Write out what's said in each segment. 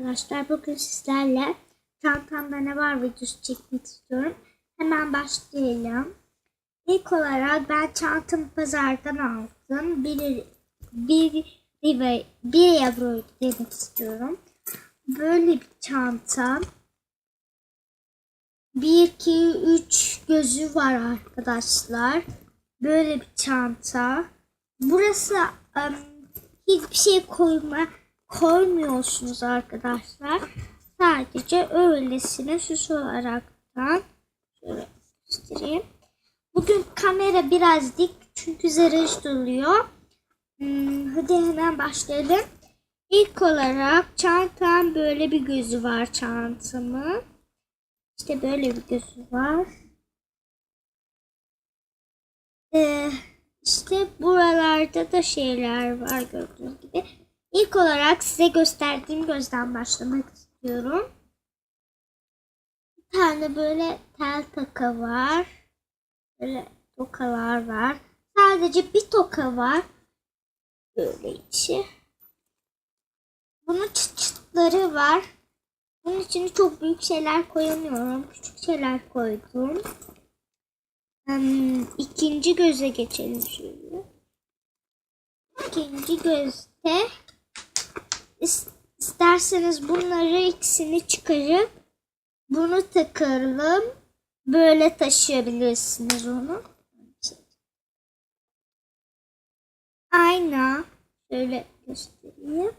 arkadaşlar. Bugün sizlerle çantamda ne var videosu çekmek istiyorum. Hemen başlayalım. İlk olarak ben çantamı pazardan aldım. Bir, bir, bir, bir euro demek istiyorum. Böyle bir çanta. 1, 2, 3 gözü var arkadaşlar. Böyle bir çanta. Burası em, hiçbir şey koyma koymuyorsunuz arkadaşlar. Sadece öylesine süs olaraktan şöyle göstereyim. Bugün kamera biraz dik çünkü zırhış duruyor. Hmm, hadi hemen başlayalım. İlk olarak çantam böyle bir gözü var çantamın. İşte böyle bir gözü var. Ee, işte buralarda da şeyler var gördüğünüz gibi. İlk olarak size gösterdiğim gözden başlamak istiyorum. Bir tane böyle tel taka var. Böyle tokalar var. Sadece bir toka var. Böyle içi. Bunun çıt çıtları var. Bunun içine çok büyük şeyler koyamıyorum. Küçük şeyler koydum. Hmm, ikinci göze geçelim şöyle. İkinci gözde isterseniz bunları ikisini çıkarıp bunu takalım. Böyle taşıyabilirsiniz onu. Ayna. Şöyle göstereyim.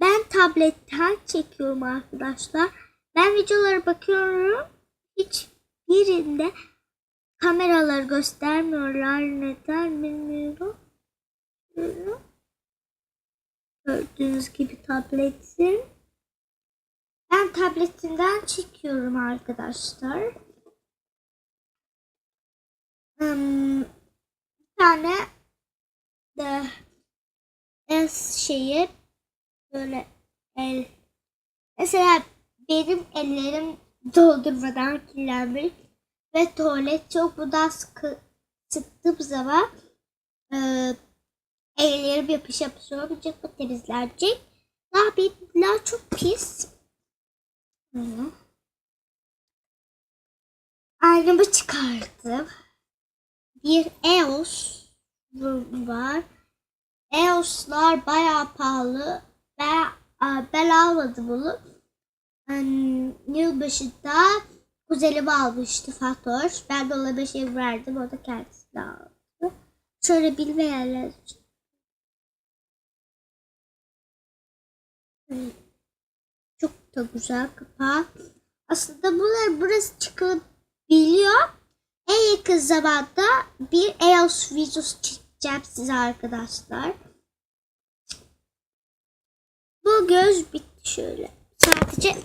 Ben tabletten çekiyorum arkadaşlar. Ben videolara bakıyorum. Hiç birinde kameraları göstermiyorlar. Neden bilmiyorum. Şöyle. Gördüğünüz gibi tabletin. Ben tabletinden çekiyorum arkadaşlar. Hmm, bir tane de S şeyi böyle el. Mesela benim ellerim doldurmadan kirlenmiş ve tuvalet çok bundan sıkı, sıktığım zaman e, ellerim yapış yapış olabilecek bu temizlenecek. Bunlar çok pis. Hı. Aynamı çıkarttım. Bir EOS var. EOS'lar bayağı pahalı. Ben, ben almadım bunu. Hmm, yılbaşında kuzenimi almıştı Fatoş. Ben de ona bir şey verdim. O da kendisi aldı. Şöyle bilmeyenler için. Çok da güzel kapağı. Aslında bunlar burası çıkabiliyor. En yakın zamanda bir EOS videosu çekeceğim size arkadaşlar. Bu göz bitti şöyle. Sadece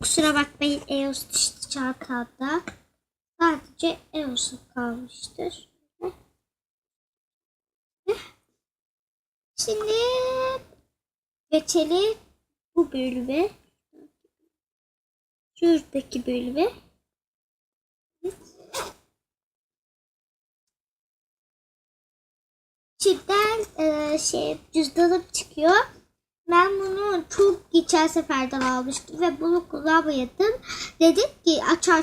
kusura bakmayın EOS düştü çantamda. Sadece EOS kalmıştır. Şimdi geçelim bu bölüme. Şuradaki bölüme. Çipten e, şey cüzdanım çıkıyor. Ben bunu çok geçen seferden almıştım ve bunu kullanmayadım. Dedim ki açar